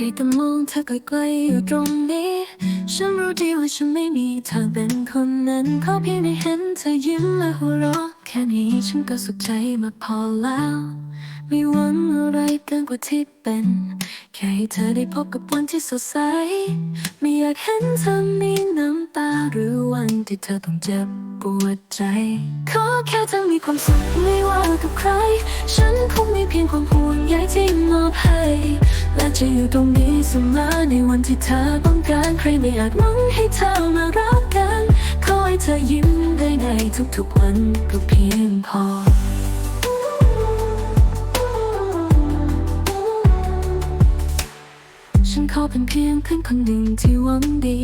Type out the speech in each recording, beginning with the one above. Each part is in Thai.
อยากจะมองเธอใกล้ๆอยู่ตรงนี้ ฉันรู้ดีว่าฉันไม่มีทางเป็นคนนั้นขอเพียงได้เห็นเธอยิ้มและหัวเราะแค่นี้ฉันก็สุขใจมากพอแล้ว ไม่หวังอะไรเกินกว่าที่เป็น แค่ให้เธอได้พบกับวันที่สดใส ไม่อยากเห็นเธอมีน้ำตาหรือวันที่เธอต้องเจ็บปวดใจ ขอแค่เธอมีความสุขไม่ว่ากับใคร ฉันคงมีเพียงความห่วงใยที่มอบให้ และจะอยู่ตรงนี้เสมอในวันที่เธอต้องการใครไม่อาจหวังให้เธอมารักกันขอให้เธอยิ้มได้ในทุกๆวันก็เพียงพอฉันขอเป็นเพียงเพื่อนคนหนึ่งที่หวังดี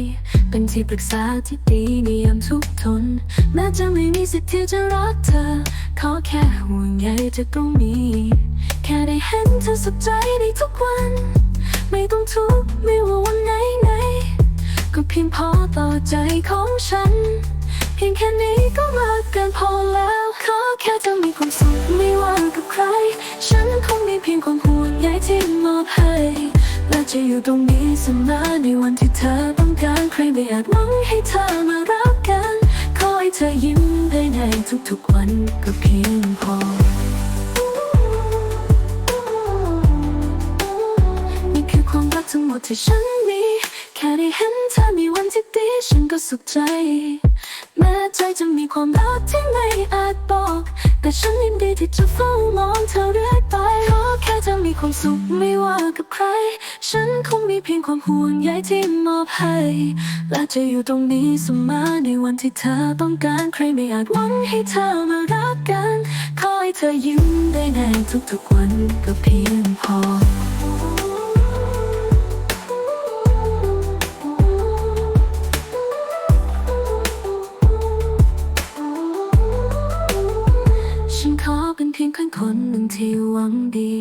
เป็นที่ปรึกษาที่ดีในยามทุกทน แม้จะไม่มีสิทธิ์ที่จะรักเธอ ขอแค่ห่วงใยจากตรงนี้ แค่ได้เห็นเธอสุขใจในทุกวัน ไม่ต้องทุกข์ไม่ว่าวันไหนไหน ก็เพียงพอต่อใจของฉัน เพียงแค่นี้ก็มากเกินพอแล้ว ขอแค่เธอมีความสุขไม่ว่ากับใคร ฉันคงมีเพียงความห่วงใยที่มอบให้และจะอยู่ตรงนี้เสมอในวันที่เธอต้องการใครไม่อาจหวังให้เธอมารักกัน ขอให้เธอยิ้มได้ในทุกๆวันก็เพียงพอ ความรักทั้งหมดที่ฉันมี แค่ได้เห็นเธอมีวันที่ดีฉันก็สุขใจ แม้ใจจะมีความรักที่ไม่อาจบอก แต่ฉันยินดีที่จะเฝ้ามองเธอเรื่อยไปขอแค่เธอมีความสุขไม่ว่ากับใคร ฉันคงมีเพียงความห่วงใยที่มอบให้ และจะอยู่ตรงนี้เสมอในวันที่เธอต้องการใครไม่อาจหวังให้เธอมารักกัน ขอให้เธอยิ้มได้ในทุกๆวันก็เพียงพอ พียงคนคนหนึ่งที่หวังดี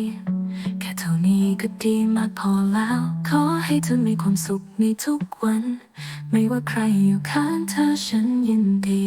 แค่เท่านี้ก็ดีมากพอแล้ว ขอให้เธอมีความสุขในทุกวัน ไม่ว่าใครอยู่ข้างเธอฉันยินดี